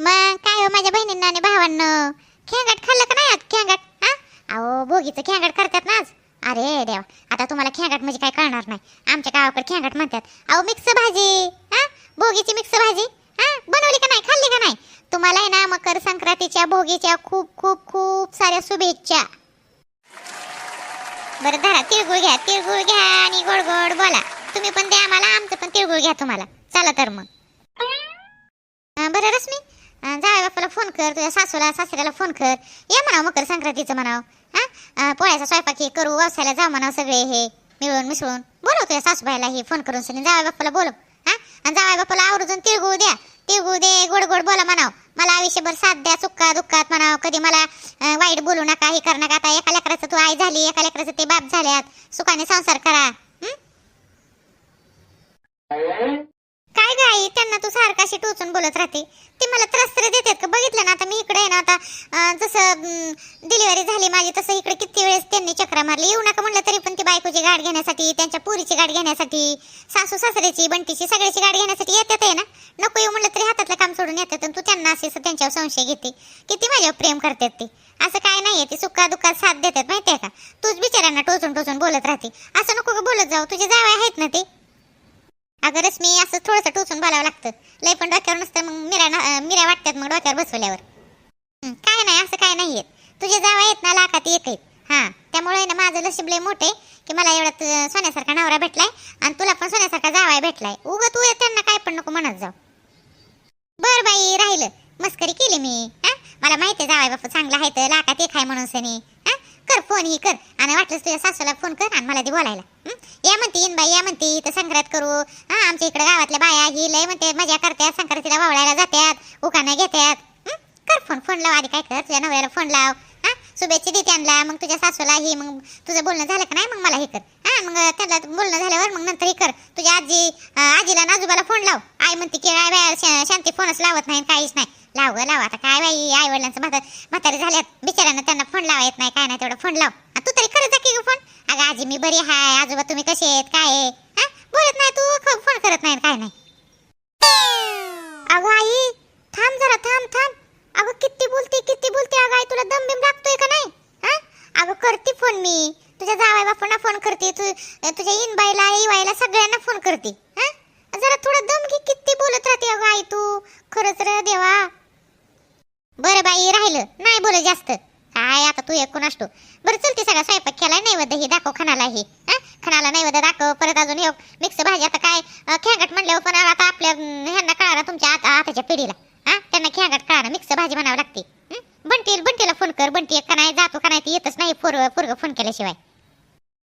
मग काय हो माझ्या बहिणींना आणि भावांना? खेंगाट खाल्लं का नाही आज? खेंगाट हा? अहो भोगीचं खेंगाट करतात ना आज. अरे देवा आता तुम्हाला खेंगाट म्हणजे काय कळणार नाही. आमच्या गावाकडे खेंगाट म्हणतात. अहो मिक्स भाजी हा? भोगीची मिक्स भाजी हा? बनवली का नाही? खाल्ली का नाही? तुम्हाला आहे ना मकर संक्रांतीच्या भोगीच्या खूप खूप खूप साऱ्या शुभेच्छा. बरं धरा तिळगुळ घ्या तिळगुळ घ्या आणि गोड गोड बोला. तुम्ही पण द्या आम्हाला आमचं पण तिळगुळ घ्या तुम्हाला. चला तर मग. बरं रश्मी जावे बापाला फोन कर तुझ्या सासूला सासऱ्याला फोन कर. ये म्हणावं मकर संक्रांतीचं म्हणाव. हां? पोळ्याचा स्वयंपाक हे करू व्यवसायाला जा म्हणावं सगळे हे मिळून मिसळून. बोलव तुझ्या सासूबाईला हे फोन करून सगळे. जावे बापाला बोलव. हां? आणि जावे बापाला आवर्जून तिळगुळ द्या. तिळगुळ दे गोड गोड बोला म्हणाव. मला आयुष्यभर साथ द्या चुक्का दुःखात म्हणाव. कधी मला वाईट बोलू नका हे कर नका. आता एका लेकराचं तू आई झाली एका लेकराचं ते बाप झाल्यात. सुखाने संसार करा. काय गाई त्यांना तू सारखाशी टोचून बोलत राहते. ते मला त्रास तरी देतात का बघितलं ना आता मी इकडे आहे ना आता अं, जसं डिलिव्हरी झाली माझी तसं इकडे किती वेळेस त्यांनी चक्रा मारली. येऊ नका म्हणलं तरी पण ती बायकोची गाठ घेण्यासाठी त्यांच्या पुरीची गाठ घेण्यासाठी सासू सासऱ्याची बंटीची सगळ्याची गाठ घेण्यासाठी येतात आहे ना. नको येऊ म्हणलं तरी हातातलं काम सोडून येतात आणि तू त्यांना असे असं त्यांच्यावर संशय घेते. किती माझ्यावर प्रेम करतात ते. असं काय नाहीये ते सुखा दुःखात साथ देतात माहिती आहे का? तूच बिचाऱ्यांना टोचून टोचून बोलत राहते. असं नको का बोलत जाऊ. तुझे जावे आहेत ना ते. अगं मी असं थोडंसं टोचून बोलावं लागतं. लय पण डोक्यावर नसतं मग मिऱ्या मिऱ्या वाटतात मग डोक्यावर बसवल्यावर. काय नाही असं काय नाहीये. तुझे जावा आहेत ना लाखात एक आहेत. हां त्यामुळे ना माझं नशीब लय मोठे की मला एवढा सोन्यासारखा नवरा भेटलाय आणि तुला पण सोन्यासारखा जावाय भेटलाय. उग तू त्यांना काय पण नको म्हणत जाऊ. बर बाई राहिलं. मस्करी केली मी. हां मला माहिती आहे जावाय बापू चांगला आहे तर लाखात एक आहे म्हणून सनी. हां कर फोन ही कर. आणि वाटलंच तुझ्या सासूला फोन कर आणि मला ती बोलायला. ये म्हणते इन बाई या म्हणते तर संक्रांत करू. हा? आमच्या इकडे गावातल्या बाया ही लय म्हणते मजा करतात संक्रांतीला वावळायला जातात उखाणं घेतात कर फोन फोन लाव आधी काय कर तुझ्या नवऱ्याला फोन लाव. हा? शुभेच्छा दे त्यांना मग तुझ्या सासूला ही मग तुझं बोलणं झालं का नाही मग मला हे कर. हा? मग त्याला बोलणं झाल्यावर मग नंतर हे कर. तुझ्या आजी आजीला आजोबाला फोन लाव. आई म्हणते की काय बाया शांती फोनच लावत नाही काहीच नाही. लाव ग लाव. आता काय बाई आई वडिलांचं म्हातार म्हातारे झाल्यात. बिचाऱ्यांना त्यांना फोन लावा येत नाही. काय नाही तेवढं फोन लाव. तू तरी खरंच जा की फोन अगं आजी मी बरी हाय. आजोबा तुम्ही कसे आहेत? काय आहे? हा? बोलत नाही तू. फोन करत नाही काय नाही. अगं आई थांब जरा थांब थांब. अगं किती बोलते किती बोलते. अगं आई तुला दम बिम लागतोय का नाही? हा अगं करते फोन मी. तुझ्या जावाय बापांना फोन करते. तू तुझ्या इनबाईला इवाईला सगळ्यांना फोन करते. हा जरा थोडा दम घे. किती बोलत राहते अगं आई तू. खरंच र देवा. बरं बाई राहिलं. नाही बोल जास्त. काय आता तू एकूण असतो? बरं चलते सगळा स्वयंपाक केलाय नैवेद्य हे दाखव खणाला हे. खणाला नैवेद्य दाखव परत अजून एक मिक्स भाजी. आता काय खेंगट खेळगट म्हणल्यावर पण आता आपल्या ह्यांना कळणार तुमच्या आता आताच्या पिढीला. हा? त्यांना खेळगट कळणार मिक्स भाजी म्हणावी लागते. हं? बंटी बंटीला फोन कर. बंटी एक का नाही जातो का नाही ती येतच नाही पोर पोरग फोन केल्याशिवाय.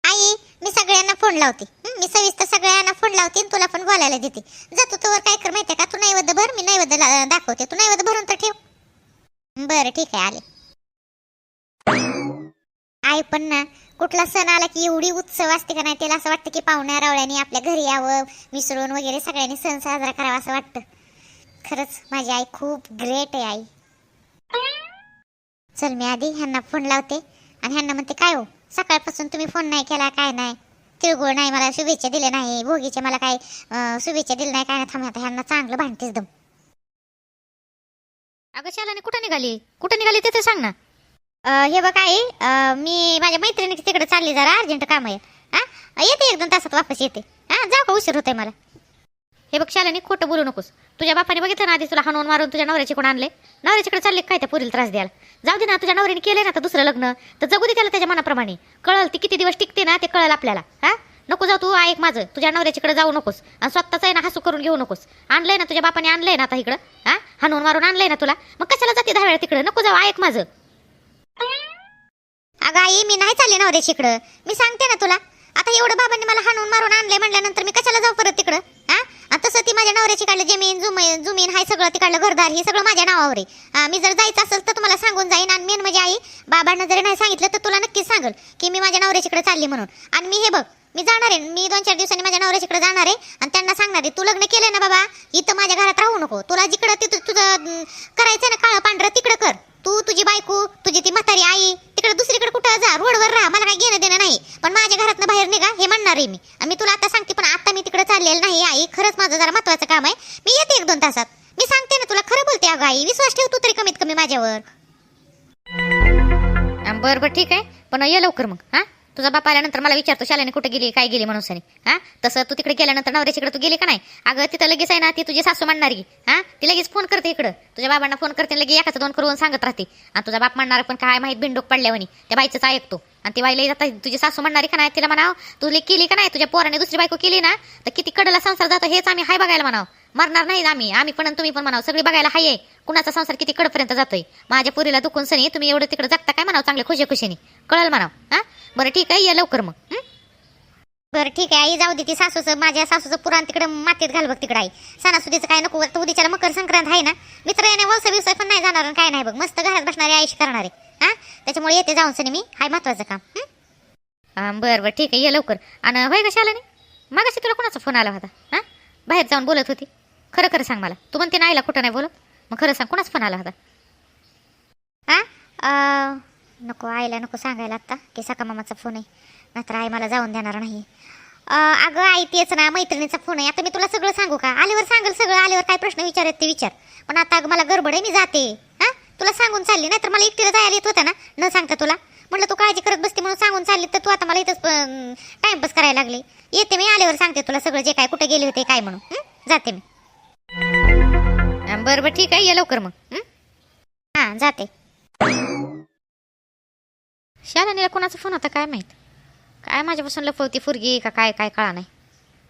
आई मी सगळ्यांना फोन लावते. मी सविस्तर सगळ्यांना फोन लावते आणि तुला पण बोलायला देते. जातो तोवर काय कर माहितीये का? तू नैवेद्य भर मी नैवेद्य दाखवते. तू नैवेद्य भरून तर ठेव. बरं ठीक आहे आले. आई पण ना कुठला सण आला की एवढी उत्सव असते का नाही? त्याला असं वाटतं की पाहुण्या रावळ्यानी आपल्या घरी यावं मिसळून वगैरे सगळ्यांनी सण साजरा करावा असं वाटतं. खरंच माझी आई खूप ग्रेट आहे आई. चल मी आधी ह्यांना फोन लावते आणि ह्यांना म्हणते काय हो? सकाळपासून तुम्ही फोन नाही केला काय नाही? तिळगुळ नाही मला शुभेच्छा दिल्या नाही भोगीचे मला काय शुभेच्छा दिल्या नाही काय नाही? थांब आता ह्यांना चांगलं भांडतेच दम. अगं शालाने कुठं निघाली? कुठं निघाली ते तर सांग ना. अं, हे बघ आई अं, मी माझ्या मैत्रिणी तिकडे चालली जरा अर्जंट काम आहे. हा? येते एक दोन तासात वापस येते. हा जाऊ का उशीर होते मला. हे बघ शालाने खोटं बोलू नकोस. तुझ्या बापाने बघितलं ना आधी तुला हाणून मारून तुझ्या नवऱ्याची कोण आणले? नवऱ्याच्याकडे चालले काय त्या पुरीला त्रास द्यायला? जाऊ दे ना तुझ्या नवऱ्याने केलंय ना आता दुसरं लग्न. तर जगू दे त्याला त्याच्या मनाप्रमाणे. कळल ती किती दिवस टिकते ना ते कळल आपल्याला. हा? नको जाऊ तू ऐक माझं. तुझ्या नवऱ्याच्याकडे जाऊ नकोस. आणि स्वतःच आहे ना हसू करून घेऊ नकोस. आणलंय ना तुझ्या बापाने आणलंय ना आता इकडं. हा हाणून मारून आणलंय ना तुला. मग कशाला जाते दहा वेळा तिकडं? नको जाऊ ऐक माझं. अगं आई मी नाही चालले नवऱ्याची इकडं. मी सांगते ना तुला. आता एवढं बाबांनी मला हाणून मारून आणलंय म्हटल्यानंतर मी कशाला जाऊ परत तिकडं? हा तसं ती माझ्या नवऱ्याची काढलं जमीन जुमीन जुमीन हाय सगळं तिकडलं घरदार हे सगळं माझ्या नावावर आहे. मी जर जायचं असेल तर तुम्हाला सांगून जाईन. आणि मेन म्हणजे आई बाबांना जरी नाही सांगितलं तर तुला नक्कीच सांगेल की मी माझ्या नवऱ्याच्या इकडे चालली म्हणून. आणि मी हे बघ मी जाणार आहे. मी दोन चार दिवसांनी माझ्या नवऱ्याच्या इकडे जाणार आहे आणि त्यांना सांगणार आहे तू लग्न केलंय ना बाबा? इथं माझ्या घरात राहू नको. तुला जिकडं तिथं तुझं करायचं ना काळं पांढरं तिकडं कर. तू तुझी बायको तुझी ती म्हातारी आई तिकडे दुसरीकडे कुठं जा? रोडवर राहा. मला काय घेणं देणं नाही. पण माझ्या घरातनं बाहेर निघा हे म्हणणार आहे मी. मी तुला आता सांगते पण आता मी तिकडे चाललेलं नाही आई. खरंच माझं जरा महत्वाचं काम आहे. मी येते एक दोन तासात. मी सांगते ना तुला खरं बोलते अगं आई. विश्वास ठेव तू तरी कमीत कमी माझ्यावर. बरं बरं ठीक आहे. पण ये लवकर मग हा? तुझा बाप आल्यानंतर मला विचारतो शालेने कुठे गेली काय गेली म्हणून सनी. हा? तसं तू तिकडे गेल्यानंतर नवऱ्याच्याकडे तू गेली का नाही? अगं तिथं लगेच आहे ना ती तुझी सासू मांडणारी हा? ती लगेच फोन करते इकडं. तुझ्या बाबांना फोन करते लगेच एकाचं दोन करून सांगत राहते. आणि तुझा बाप म्हणणार पण काय माहीत बिंडोक पडल्यावनी त्या बाईचंच ऐकतो. आणि ती बाईला जाता तुझी सासू म्हणणारी का नाही तिला म्हणाव तुला केली का नाही? तुझ्या पोराने दुसरी बायको केली ना? तर किती कडला संसार जातो हेच आम्ही हाय बघायला म्हणाव. मरणार नाही आम्ही. आम्ही पण तुम्ही पण म्हणाव सगळी बघायला हाय आहे. कुणाचा संसार किती कडपर्यंत जातोय? माझ्या पुरीला दुखून सनी तुम्ही एवढं तिकडे जगता काय म्हणाव चांगले खुशी खुशीने कळल म्हणाव हा? बरं ठीक आहे ये लवकर मग. हं? बरं ठीक आहे आई जाऊ दे ती सासूचं माझ्या सासूचं पुराण तिकडे मातीत घाल बघ तिकडे आई. सणासुदीचं काय नको तर उद्याच्याला मकर संक्रांत आहे ना? मित्र येणे वळसा बिवसा पण नाही जाणार आणि काय नाही बघ मस्त घरात बसणारी आयुष करणारे. हा? त्याच्यामुळे येते जाऊन सनी मी हाय महत्वाचं काम. हं? हा, बरं बरं ठीक आहे ये लवकर. आणि होय कशा आला नाही मागाशी तुला कोणाचा फोन आला होता? हा? बाहेर जाऊन बोलत होती. खरं खरं सांग मला. तू म्हणते नाहीला कुठं नाही बोलत. मग खरं सांग कोणाचा फोन आला होता? हा? नको आईला नको सांगायला आता की सका मामाचा फोन आहे. नाहीतर आई मला जाऊन देणार नाही. अगं आई तेच ना मैत्रिणीचा फोन आहे. आता मी तुला सगळं सांगू का? आल्यावर सांगेल सगळं आल्यावर काय प्रश्न विचारत ते विचार. पण आता अगं मला गडबड आहे मी जाते. हा? तुला सांगून चालली नाही तर मला एकटीला जायला येत होतं ना? न सांगता तुला. म्हटलं तू काळजी करत बसते म्हणून सांगून चालली तर तू आता मला इथंच टाइमपास करायला लागली. येते मी आल्यावर सांगते तुला सगळं जे काय कुठे गेले होते काय म्हणून? जाते मी. बरं बरं ठीक आहे ये लवकर मग. हं? हां जाते. शालानीला कोणाचा फोन होता काय माहीत? काय माझ्यापासून लपवती फुरगी का काय काय कळा नाही.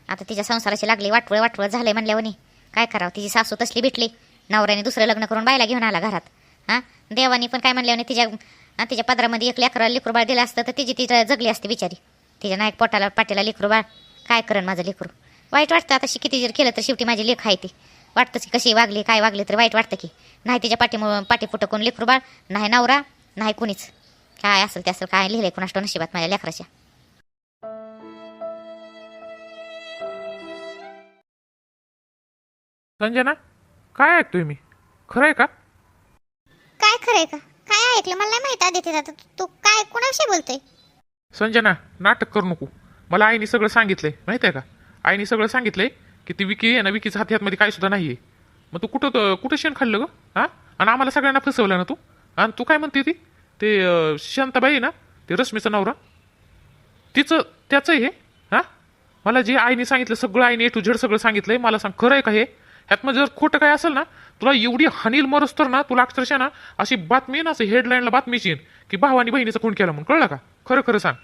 आता तिच्या संसाराची लागली वाटवळ वाटवळ झाले म्हणल्यावनी. काय करावं? तिची सासू तसली भेटली. नवऱ्याने दुसरं लग्न करून बायला घेऊन आला घरात. हां? देवानी पण काय म्हणल्यावनी तिच्या तिच्या पदरामध्ये एक लेकरा लेकरूबाळ दिलं असतं तर तिची तिच्या जगली असते बिचारी. तिच्या नायक पोटाला पाटीला लेकरूबाळ काय करण माझं लेकरू? वाईट वाटतं आता किती जर केलं तर शेवटी माझी लेख आहे ती. वाटतंच की कशी वागली काय वागली तर वाईट वाटतं की. नाही तिच्या पाठी पाठीपुटं कोण लेकरू बाळ नाही नवरा नाही कुणीच. काय असेल ते असेल काय लिहिलंय कुणाष्ट नशिबात माझ्या लेकराच्या. संजना काय ऐकतोय मी? खरं आहे का? काय खरंय का? काय ऐकलं? मला नाही माहीत आदित्य दादा तू- तू काय कोणाविषयी बोलतोय? संजना नाटक करू नको. मला आईने सगळं सांगितलंय माहिती आहे का? आईने सगळं सांगितलंय की ती विकी आहे ना विकीच्या हाती काय सुद्धा नाही आहे मग तू कुठं कुठं शेण खाल्लं ग? हा? आणि आम्हाला सगळ्यांना फसवलं ना तू? आणि तू काय म्हणते ती? ते शांताबाई आहे ना? ते रश्मीचा नवरा. तिचं त्याचं हे हा? मला जे आईने सांगितलं सगळं आईने ए टू झेड सगळं सांगितलंय मला सांग खरं आहे का हे? ह्यात जर खोटं काय असेल ना तुला एवढी हानील मरस तर ना तुला अक्षरशः ना अशी बातमी ना असं हेडलाईनला बातमीची येईन की भावानी बहिणीचा खून केला म्हणून कळलं का? खरं खरं सांग.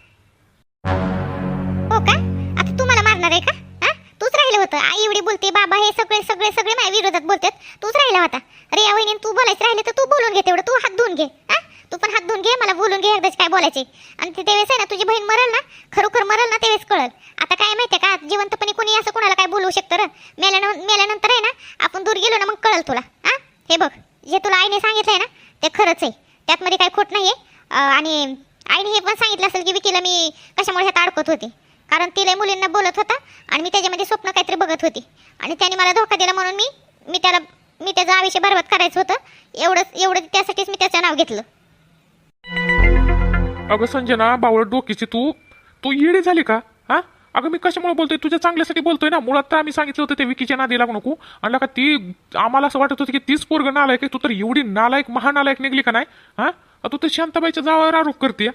हो का? आता तू मला मारणार आहे का? हा? तूच राहिलं होतं. आई एवढी बोलते बाबा हे सगळे सगळे सगळे माझ्या विरोधात बोलतात. तूच राहिला होता. अरे या वहिनी तू बोलायचं राहिले तर तू बोलून घे तेवढं तू हात धुवून घे हा? तू पण हात धुवून घे मला बोलून घे एकदाच काय बोलायचे. आणि ते वेळेस आहे ना तुझी बहीण मरल ना खरोखर मरल ना त्यावेळेस कळल. आता काय माहितीये का जिवंतपणी कोणी असं कोणाला काय बोलू शकतं र? मेल्यानं मेल्यानंतर आहे ना आपण दूर गेलो ना मग कळल तुला. हा? हे बघ जे तुला आईने सांगितलंय ना ते खरंच आहे. त्यातमध्ये काय काही खोट नाही आहे आणि आईने हे पण सांगितलं असेल की विकीला मी कशामुळे ह्यात अडकत होती. कारण तिला मुलींना बोलत होता आणि मी त्याच्यामध्ये स्वप्न काहीतरी बघत होती. आणि त्याने मला धोका दिला म्हणून मी मी त्याला मी त्याचं आयुष्य बरबाद करायचं होतं. एवढंच एवढं त्यासाठीच मी त्याचं नाव घेतलं. अगं संजना बावळ डोकीची तू. तू येडी झाली का? हा? अगं मी कशामुळे बोलतोय? तुझ्या चांगल्यासाठी बोलतोय ना. मुळात तर आम्ही सांगितलं होतं ते विकीच्या नादी लागू नको. आणि का ती आम्हाला असं वाटत होतं की तीच पोरग नालायक आहे. तू तर एवढी नालायक महानालायक निघली का नाही? हा? तू तर शांताबाईच्या जावावर आरोप करते.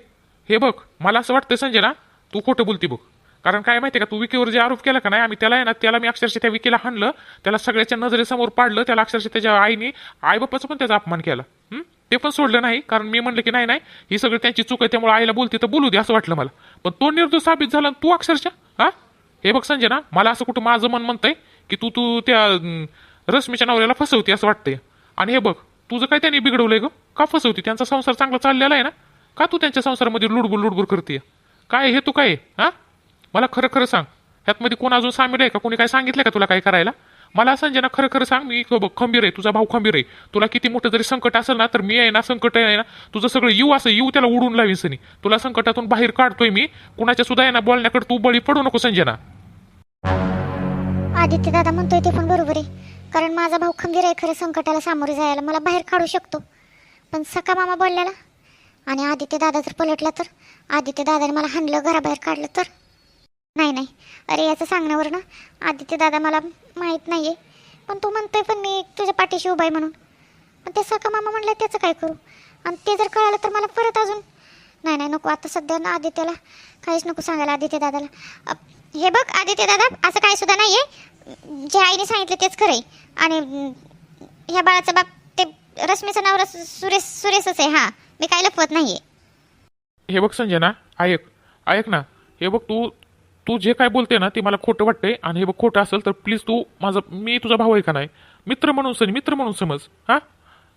हे बघ मला असं वाटतं संजना तू खोटं बोलती बघ. कारण काय माहितीये का तू विकीवर जे आरोप केला का नाही आम्ही त्याला आहे ना त्याला मी अक्षरशः त्या विकीला हाणलं. त्याला सगळ्याच्या नजरेसमोर पाडलं. त्याला अक्षरशः त्याच्या आईने आईबापाचा पण त्याचा अपमान केला. ते पण सोडलं नाही कारण मी म्हणलं की नाही नाही ही सगळी त्यांची चूक आहे त्यामुळे आईला बोलते तर बोलू दे असं वाटलं मला. पण तो निर्दोष साबित झाला आणि तू अक्षरशः हा? हे बघ संजय ना मला असं कुठं माझं मन म्हणतंय की तू तू त्या रश्मीच्या नवऱ्याला फसवते असं वाटतंय. आणि हे बघ तुझं काय त्यांनी बिघडवलंय ग? का फसवते? त्यांचा संसार चांगला चाललेला आहे ना? का तू त्यांच्या संसारामध्ये लुडबुड लुडबुड करते काय हे तू काय आहे? हा? मला खरं खरं सांग. ह्यात मध्ये कोण अजून सामील आहे का? कोणी काय सांगितलंय का तुला काय करायला? मला संजना खरं खरं सांग मी खंबीर आहे तुझा भाऊ खंबीर आहे. तुला किती मोठं जरी संकट असेल ना तर मी आहे ना संकट आहे ना तुझं सगळं येऊ असं येऊ त्याला उडून लावीन सनी. तुला संकटातून बाहेर काढतोय मी. कुणाच्या सुद्धा आहे ना बोलण्याकडे तू बळी पडू नको संजना. आदित्य दादा म्हणतोय ते पण बरोबर आहे. कारण माझा भाऊ खंबीर आहे खरं संकटाला सामोरे जायला मला बाहेर काढू शकतो. पण सका मामा बोलल्याला आणि आदित्य दादा जर पलटला तर आदित्य दादाने मला हाणलं घराबाहेर काढलं तर? नाही नाही. अरे याचं सांगण्यावर ना आदित्य दादा मला माहीत नाही आहे पण तू म्हणतोय पण मी तुझ्या पाठीशी उभा आहे म्हणून. पण ते सका मामा म्हणलं त्याचं काय करू? आणि ते जर कळालं तर मला परत अजून नाही नाही नको. आता सध्या ना आदित्यला काहीच नको सांगायला आदित्य दादाला. हे बघ आदित्य दादा असं काय सुद्धा नाही आहे जे आईने सांगितलं तेच खरं आहे आणि ह्या बाळाचं बाप ते रश्मीचं नाव सुरेश सुरेशच आहे. हां मी काय लपवत नाही आहे हे बघ संजना ऐक. ऐक ना. हे बघ तू तू जे काय बोलते ना ते मला खोटं वाटतंय आणि हे बघ खोटं असेल तर प्लीज तू माझं मी तुझा भाऊ आहे का नाही? मित्र म्हणून सनी मित्र म्हणून समज हां?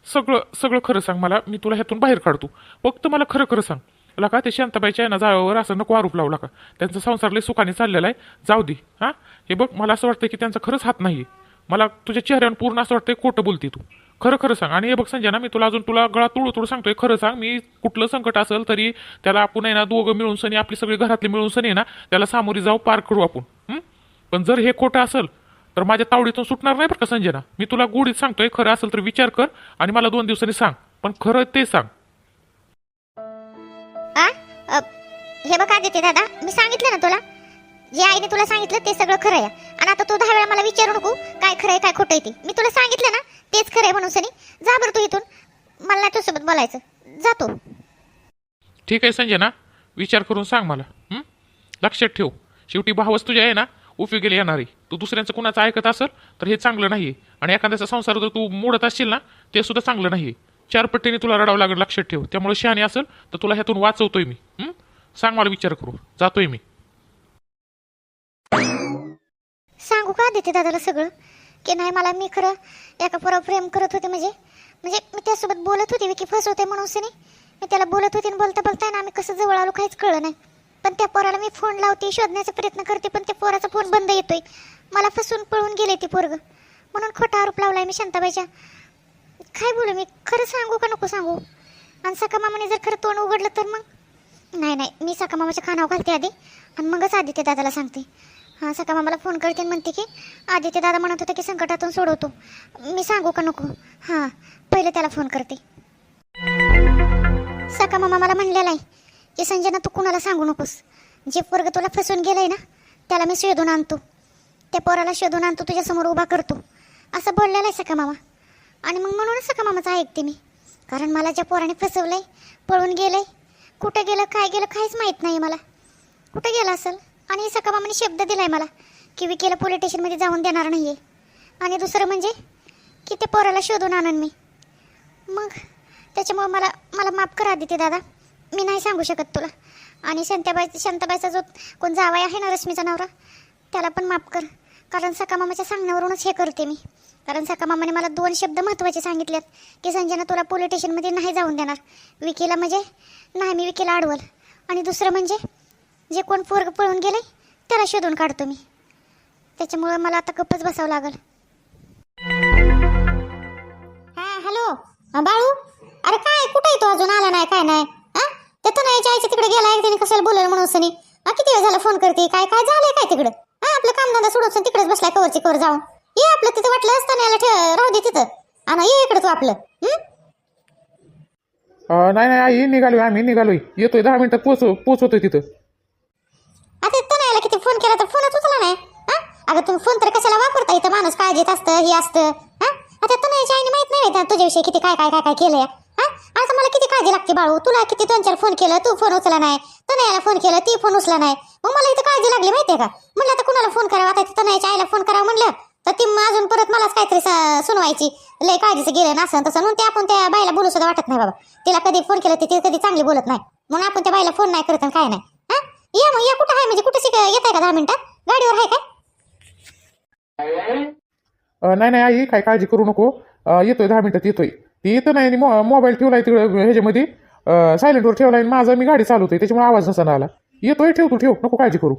सगळं सगळं खरं सांग मला मी तुला ह्यातून बाहेर काढतो. फक्त मला खरं खरं सांग. ला का ते शांताबाईच्या यांना ना असं नको आरोप लावला का त्यांचा संसार लय सुखाने चाललेला आहे. जाऊ दे हां? हे बघ मला असं वाटतं की त्यांचा खरंच हात नाही मला तुझ्या चेहऱ्यावर पूर्ण असं वाटतंय खोटं बोलते तू. खरं खरं सांग. आणि हे बघ संजय ना मी तुला अजून तुला गळा तुळू तुळू सांगतोय. खरं सांग मी कुठलं संकट असेल तरी त्याला आपण आहे ना दोघं मिळून सनी आपली सगळी घरातली मिळून सनी ना त्याला सामोरी जाऊ पार करू आपण. पण जर हे खोटं असेल तर माझ्या तावडीतून सुटणार नाही बरं का संजना मी तुला गोडीत सांगतोय खरं असेल तर विचार कर आणि मला दोन दिवसांनी सांग. पण खरं ते सांग. हे बघ आदित्य दादा मी सांगितलं ना तुला? जे आईने तुला सांगितलं ते सगळं खरं आहे. आणि आता तू दहा वेळा मला विचारू नको काय खरं आहे काय खोटं आहे ते. मी तुला सांगितलं ना तेच खरं आहे म्हणून सनी. जा बरं तू इथून. मला नाही तुझ्यासोबत बोलायचं. जातो ठीक आहे संजय ना विचार करून सांग मला. हं? लक्षात ठेव. शेवटी भावच तुझ्या आहे ना उपयोगी येणार. आहे तू दुसऱ्यांचं कुणाचं ऐकत असेल तर हे चांगलं नाही आणि एखाद्याचा संसार जर तू मोडत असशील ना ते सुद्धा चांगलं नाही चार पट्टीने तुला रडावं लागेल लक्षात ठेव. त्यामुळे शहाणी असेल तर तुला ह्यातून वाचवतोय मी. हं? सांग मला विचार करू जातोय मी. सांगू का आदित्य दादाला सगळं? की नाही मला मी खरं एका पोरावर प्रेम करत होते म्हणजे. म्हणजे मी त्यासोबत बोलत होते की फसवते म्हणून सनी. मी त्याला बोलत होते आणि बोलता बोलता ना आम्ही कसं जवळ आलो काहीच कळलं नाही. पण त्या पोराला मी फोन लावते शोधण्याचा प्रयत्न करते पण त्या पोराचा फोन बंद येतोय. मला फसून पळून गेले ती पोरग. म्हणून खोटा आरोप लावलाय मी शांताबाईच्या. काय बोलू मी? खरं सांगू का नको सांगू? आणि सका मामाने जर खरं तोंड उघडलं तर मग? नाही नाही. मी सका मामाच्या कानावर घालते आधी. आणि मगच आदित्य दादाला सांगते. हां सका मामाला फोन करते म्हणते की आदित्य दादा म्हणत होता की संकटातून सोडवतो. मी सांगू का नको? हां पहिले त्याला फोन करते. सका मामा मला म्हणलेला आहे की संजना तू कुणाला सांगू नकोस? जे पोरग तुला फसवून आहे ना त्याला मी शोधून आणतो. त्या पोराला शोधून आणतो तुझ्यासमोर उभा करतो. असं बोललेलं आहे सका मामा. आणि मग म्हणूनच सका मामाचं ऐकते मी. कारण मला ज्या पोराने फसवलं आहे पळून गेलं आहे कुठं गेलं काय गेलं काहीच माहीत नाही मला. कुठं गेलं असेल? आणि सकामामाने शब्द दिलाय मला की विकेला पोलीस स्टेशनमध्ये जाऊन देणार नाही आहे आणि दुसरं म्हणजे की ते पोराला शोधून आणन मी. मग त्याच्यामुळे मला मला माफ करा आदित्य दादा. मी नाही सांगू शकत तुला. आणि शांताबाई शांताबाईचा जो कोण जावाई आहे ना रश्मीचा नवरा त्याला पण माफ कर. कारण सकामामाच्या सांगण्यावरूनच हे करते मी. कारण सकामामाने मला दोन शब्द महत्त्वाचे सांगितलेत की संजना तुला पोलीस स्टेशनमध्ये नाही जाऊन देणार. विकीला म्हणजे नाही मी विकीला अडवल. आणि दुसरं म्हणजे जे कोण पोरग पळून गेले त्याला शोधून काढतो मी. त्याच्यामुळं मला आता गप्पच बसावं लागल. हा हॅलो. बाळू? अरे काय कुठे तो अजून? आला नाही काय नाही? ते तर नाही जायचं तिकडे गेला एक त्याने कशाला बोलायला म्हणून सनी? हा किती वेळ झाला फोन करते? काय काय झालंय काय तिकडं? हा आपलं कामधंदा सोडून सनी तिकडेच बसलाय कवरची कवर जाऊन. ये आपलं तिथं वाटलं असताना याला ठेव राहू दे तिथं. आणि ये इकडे तू आपलं. नाही नाही आई निघालोय आम्ही निघालोय. येतोय दहा मिनिटात पोच पोचवतोय तिथं. आता किती फोन केला तर फोनच उचला नाही. हा? अगं तुम्ही फोन तर कशाला वापरता? इथं माणूस काळजीत असतं हे असतं. हा? आता तनयाच्या आईने माहीत नाही त्या तुझ्याविषयी किती काय काय काय काय केलं हा? आता मला किती काळजी लागते बाळू? तुला किती दोन चार फोन केलं तू फोन उचला नाही. तनयाला फोन केलं ती फोन उचला नाही. मग मला इथं काळजी लागली माहितीये का? म्हणलं आता कुणाला फोन करावा? आता तनयाच्या आईला फोन करावा म्हणलं तर ती मग अजून परत मलाच काहीतरी स- सुनवायची. लय काळजीचं गेलं ना असं तसं. म्हणून ते आपण त्या बाईला बोलू सुद्धा वाटत नाही बाबा. तिला कधी फोन केलं ते ती कधी चांगली बोलत नाही. म्हणून आपण त्या बाईला फोन नाही करत काय नाही. या मग या कुठं आहे? म्हणजे कुठं शिक येत आहे का दहा मिनिटात गाडीवर आहे काय? अं, नाही नाही आई काय काळजी करू नको. अं, येतोय दहा मिनिटात येतोय. ती येतं नाही आणि मो- मोबाईल ठेवलाय तिकडे ह्याच्यामध्ये. सायलेंटवर ठेवलाय आणि माझा मी गाडी चालवतोय त्याच्यामुळे आवाज नसा आला. येतोय ठेव तू ठेव नको काळजी करू.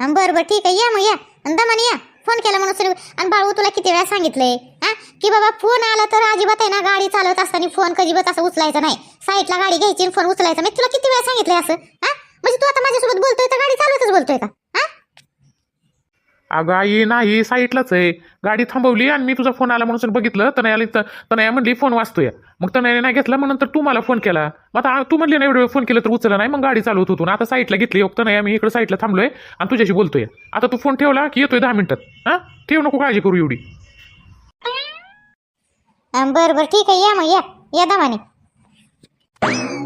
हा, बरं बरं ठीक आहे या मग या. आणि दमाने या. फोन केला म्हणून सुरू. आणि बाळू तुला किती वेळा सांगितलंय हा? की बाबा फोन आला तर अजिबात आहे ना गाडी चालवत असताना फोन अजिबात असं उचलायचा नाही. साईडला गाडी घ्यायची आणि फोन उचलायचा. मी तुला किती वेळा सांगितलंय असं? म्हणजे तू आता माझ्यासोबत बोलतोय तर गाडी चालवतच बोलतोय का? हा? अगं आई नाही साईटलाच आहे. गाडी थांबवली आणि मी तुझा फोन आला म्हणून बघितलं. तनयाला तनया म्हणली फोन वाचतोय. मग तनयाने नाही घेतला मग नंतर तू मला फोन केला. मग आता आ- तू म्हणली ना एवढं वेळ फोन केला तर उचलला नाही मग गाडी चालवत होतो. ना आता साईटला घेतली. तनया मी इकडे साईटला थांबलोय आणि तुझ्याशी बोलतोय. आता तू फोन ठेवला की येतोय दहा मिनिटात. हा? ठेव नको काळजी करू एवढी. अं, बरं बरं ठीक आहे. या मग या. या दामाने.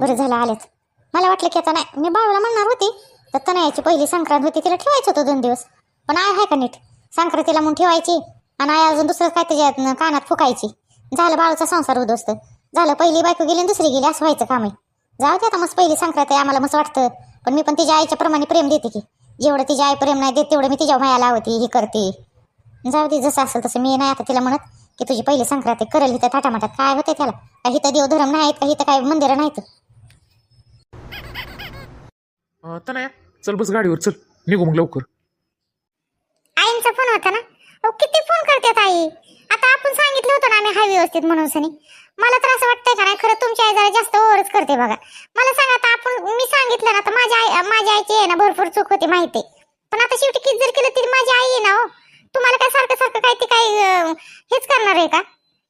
बरं झालं आलेत मला वाटलं की आता नाही. मी बाळूला म्हणणार होती तर तनयाची पहिली संक्रांत होती तिला ठेवायचं होतं दोन दिवस. पण आय आहे का नीट? संक्रांतीला म्हणून ठेवायची आणि आय अजून दुसरं काय त्याच्या कानात फुकायची. झालं बाळूचा संसार उद्ध्वस्त. झालं पहिली बायको गेली आणि दुसरी गेली असं व्हायचं काम. आहे जाऊ दे आता मस्त पहिली संक्रांत आहे आम्हाला मस्त वाटतं. पण मी पण तिच्या आईच्या प्रमाणे प्रेम देते की. जेवढं तिच्या आई प्रेम नाही देत तेवढं मी तिच्या माया लावते हे करते. जाऊ दे जसं असेल तसं मी नाही आता तिला म्हणत की तुझी पहिली संक्रांत करेल हिथं थाटामाटात. काय होते त्याला? काही तर देवधर्म नाहीत काही तर काय मंदिरं नाहीत. तनया चल बस गाडीवर चल. निघू मग लवकर. आईंचा फोन होता ना? अहो किती फोन करतात आई? आता आपण सांगितलं होतं ना आम्ही हा व्यवस्थित म्हणून सनी. मला तर असं वाटतंय का नाही खरं तुमची आई जरा जास्त ओव्हरच करते बघा. मला सांगा आता आपण मी सांगितलं ना तर माझ्या आई माझ्या आईची आहे ना भरपूर चूक होती माहिती पण आता शेवटी किती जर केलं तरी माझी आई आहे ना हो. तुम्हाला काय सारखं सारखं काय ते काय अं, हेच करणार आहे का?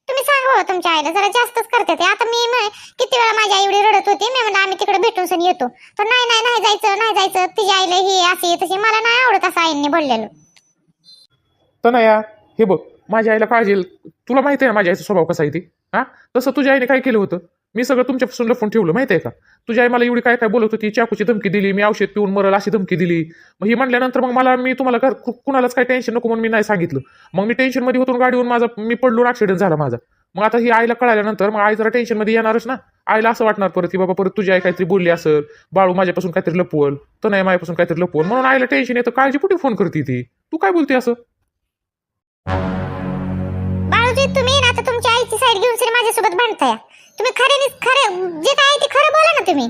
तुम्ही सांगा तुमच्या आईला जरा जास्तच करते ते. आता मी किती वेळा माझी आई एवढी रडत होती मी म्हणलं आम्ही तिकडे भेटून सण येतो. तर नाही नाही नाही जायचं नाही जायचं. तिच्या आईला हे असे तसे मला नाही आवडत असं आईंनी बोललेलं. तनया हे बघ माझ्या आईला काळजी तुला माहिती आहे माझ्या आईचा स्वभाव कसा आहे ती? हा? तसं तुझ्या आईने काय केलं होतं? मी सगळं तुमच्यापासून लपून ठेवलं माहिती आहे का? तुझ्या आई मला एवढी काय काय बोलत होती चाकूची धमकी दिली मी औषध पिऊन मरल अशी धमकी दिली. मग ही म्हणल्यानंतर मग मला मी तुम्हाला घर- कुणालाच काही टेन्शन नको म्हणून मी नाही सांगितलं. मग मी टेन्शनमध्ये होतो गाडीवरून माझा मी पडलो ऍक्सिडेंट झाला माझा. मग आता ही आईला कळाल्यानंतर मग आई जरा टेन्शनमध्ये येणारच ना. आईला असं वाटणार परत की बाबा परत तुझी आई काहीतरी बोलली असेल बाळू माझ्यापासून काहीतरी लपवल तर नाही माझ्यापासून काहीतरी लपवल. म्हणून आईला टेन्शन येतं काळजी कुठे फोन करते ती? तू काय बोलते असं? माझ्यासोबत भांडताय? तुम्ही खरे खरे जे काय ते खरं बोला ना तुम्ही.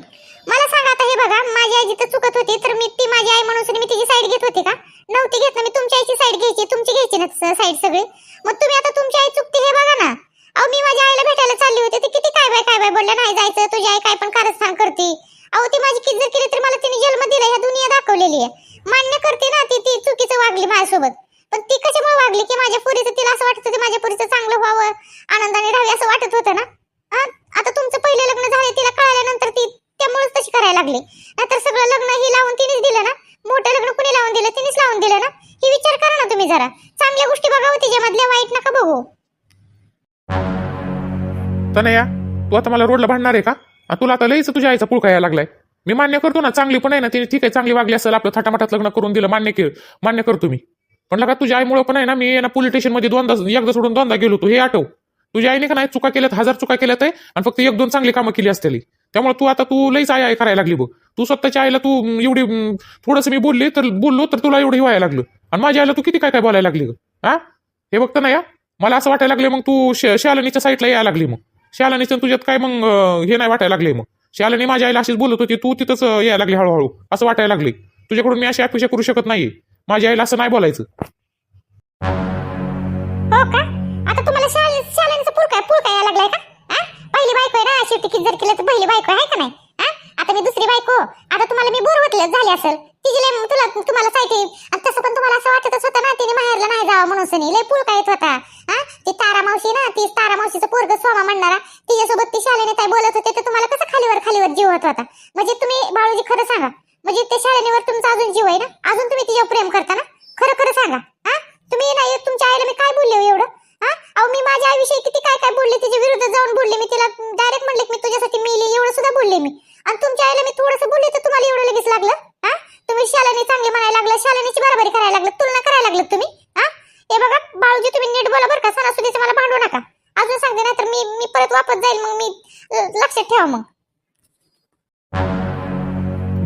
मला सांगा आता हे बघा माझी आई जिथं चुकत होती तर मी ती माझी आई म्हणून मी तिची साईड घेत होती का? नव्हती घेत ना मी तुमच्या आईची साईड घ्यायची तुमची घ्यायची ना साईड सगळी. मग तुम्ही आता तुमची आई चुकते हे बघा ना. अहो मी माझ्या आईला भेटायला चालली होती ती किती काय बाय काय बाय बोलल्या नाही जायचं तुझी आई काय पण कारस्थान करते. अहो ती माझी किज्जत केली तर मला तिने जन्म दिला ह्या दुनिया दाखवलेली आहे. मान्य करते ना ती ती चुकीचं वागली माझ्यासोबत. पण ती कशामुळे वागली? की माझ्या पुरीचं तिला असं वाटत होतं माझ्या पुरीचं चांगलं व्हावं आनंदाने राहावी असं वाटत होतं ना? हा? आता तुमचं पहिलं लग्न झालं तिला कळल्यानंतर ती त्यामुळेच तशी करायला लागली. नाहीतर सगळं लग्न ही लावून तिनेच दिलं ना? मोठं लग्न कुणी लावून दिलं? तिनेच लावून दिलं ना? ही विचार करा ना तुम्ही जरा. चांगल्या गोष्टी बघावं तिच्यामधल्या वाईट नका बघू. तनया तू आता मला रोडला भांडणार आहे का? तुला आता लईच तुझ्या आईचा पुळका यायला लागलाय. मी मान्य करतो ना चांगली पण आहे ना तिने ठीक आहे चांगली वागली असेल आपलं थाटामाटात लग्न करून दिलं मान्य के मान्य करतो मी. पण लगा तुझ्या आईमुळे पण आहे ना मी ना पोलीस स्टेशनमध्ये दोनदा एकदा सोडून दोनदा गेलो होतो. हे आठव. तुझ्या आईने का नाही चुका केल्यात हजार चुका केल्यात आहे आणि फक्त एक दोन चांगली कामं केली असतील. त्यामुळे तू आता तू लईच आई आई करायला लागली बघ. तू स्वतःच्या आईला तू एवढी थोडस थोडंसं मी बोलले तर बोललो तर तुला एवढं व्हायला लागलं. आणि माझ्या आईला तू किती काय काय बोलायला लागली ग? हा? हे बघतं ना या मला असं वाटायला लागले मग तू शालनीच्या साईडला यायला लागली मग. शालिनीचं तुझ्यात काय मग हे नाही वाटायला लागले मग. शालनी माझ्या आईला अशीच बोलत होती तू तिथंच यायला लागली हळूहळू. असं वाटायला लागले तुझ्याकडून मी अशी अपेक्षा करू शकत नाही माझ्या आईला असं नाही बोलायचं. हो का? आता तुम्हाला शाले शालेचं पूर काय पूर काय यायला लागलाय का? हा? पहिली बायको आहे ना शेवटी किती जर केलं तर पहिली बायको आहे का नाही? हा? आता मी दुसरी बायको. आता तुम्हाला मी बोर होतलं झाली असेल. तिची लय तुला तुम्हाला साईट आणि तसं पण तुम्हाला असं वाटतच होतं ना तिने माहेरला नाही जावं म्हणून सनी. लय पूळ काय येत होता. हा ती तारा मावशी ना ती तारा मावशीचं पोरग सोमा म्हणणारा तिच्यासोबत ती शालेने काय बोलत होते तर तुम्हाला कसं खालीवर खालीवर जीव होत होता? म्हणजे तुम्ही बाळूजी खरं सांगा. म्हणजे त्या शाळेवर तुमचा अजून जीव आहे ना? अजून तुम्ही तिच्यावर प्रेम करता ना? खरं खरं सांगा. हा? तुम्ही नाही तुमच्या आईला मी काय बोलले हो एवढं? हा? अहो मी माझ्या आईविषयी किती काय काय बोलले तिच्या विरुद्ध जाऊन बोलले मी तिला डायरेक्ट म्हणले की मी तुझ्यासाठी मिली एवढं सुद्धा बोलले मी. आणि तुमच्या आईला मी थोडंसं बोलले तर तुम्हाला एवढं लगेच लागलं? हा? तुम्ही शालाने चांगले म्हणायला लागलं शालानीची बराबरी करायला लागलं तुलना करायला लागलं तुम्ही? हा? हे बघा बाळूजी तुम्ही नीट बोला बरं का सणासुदीचं मला भांडू नका. अजून सांगते ना तर मी मी परत वापस जाईल मग मी लक्षात ठेवा मग.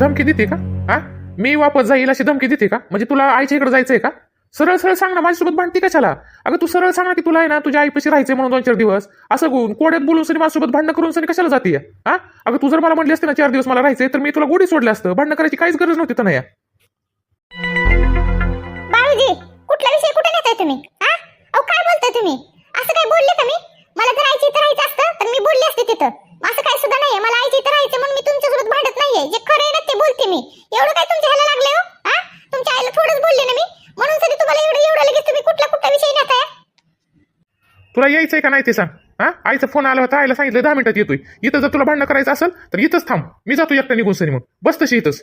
धमकी देते का? हा? मी वापस जाईल अशी धमकी देते का? म्हणजे तुला आईच्या इकडे जायचंय का? सरळ सरळ सांग ना माझ्यासोबत भांडते कशाला? अगं तू सरळ सांग ना की तुला आहे ना तुझ्या आईपाशी राहायचंय म्हणून दोन चार दिवस. असं कोड्यात बोलून सनी माझ्यासोबत भांडणं करून सनी कशाला जाते हा? अगं तू जर मला म्हटली असते ना चार दिवस मला राहायचंय तर मी तुला गोडी सोडलं असतं. भांडणं करायची काहीच गरज नव्हती तर नाही. कुठला विषय कुठे नेताय तुम्ही? हा? अहो काय बोलताय तुम्ही? असं काय बोलले का मी? मला जर आईची इथं राहायचं असतं तर मी बोलले असते तिथं. असं काय सुद्धा नाहीये. मला आईची इथं राहायचं म्हणून मी तुमच्यासोबत भांडत नाहीये. जे खरं आहे ना ते बोलते मी. एवढं काय तुमच्या ह्याला लागलंय हो? हा तुमच्या आईला थोडंच बोलले ना मी. म्हणून तरी तुम्हाला एवढं एवढं लगेच तुम्ही कुठला कुठला विषय नेताय? तुला यायचंय का नाही ते सांग? हा आईचा फोन आला होता आईला सांगितलं दहा मिनिटात येतोय. इथं जर तुला भांडणं करायचं असेल तर इथंच थांब. मी जातो एकटा निघून सनी मग बस तशी इथंच.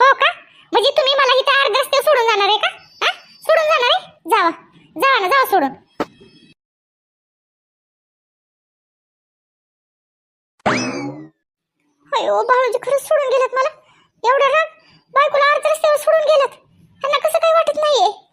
हो का? म्हणजे तुम्ही मला इथं अर्ध सोडून जाणार आहे का? हा सोडून जाणार आहे? जावा. जावा ना जावा सोडून. अयो भाऊजी खरंच सोडून गेलेत मला. एवढा राग? बायकोला अर्ध रस्त्यावर सोडून गेलेत. त्यांना कसं काही वाटत नाहीये?